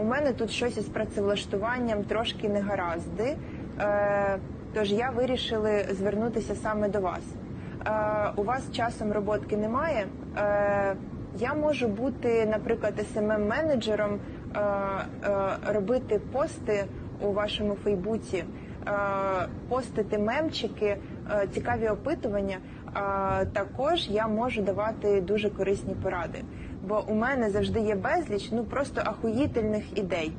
У мене тут щось із працевлаштуванням трошки негаразди, е, тож я вирішила звернутися саме до вас. Е, У вас часом роботки немає. Е, Я можу бути, наприклад, smm менеджером робити пости у вашому Фейбуці, постити мемчики, цікаві опитування. А також я можу давати дуже корисні поради, бо у мене завжди є безліч ну просто ахуїтельних ідей.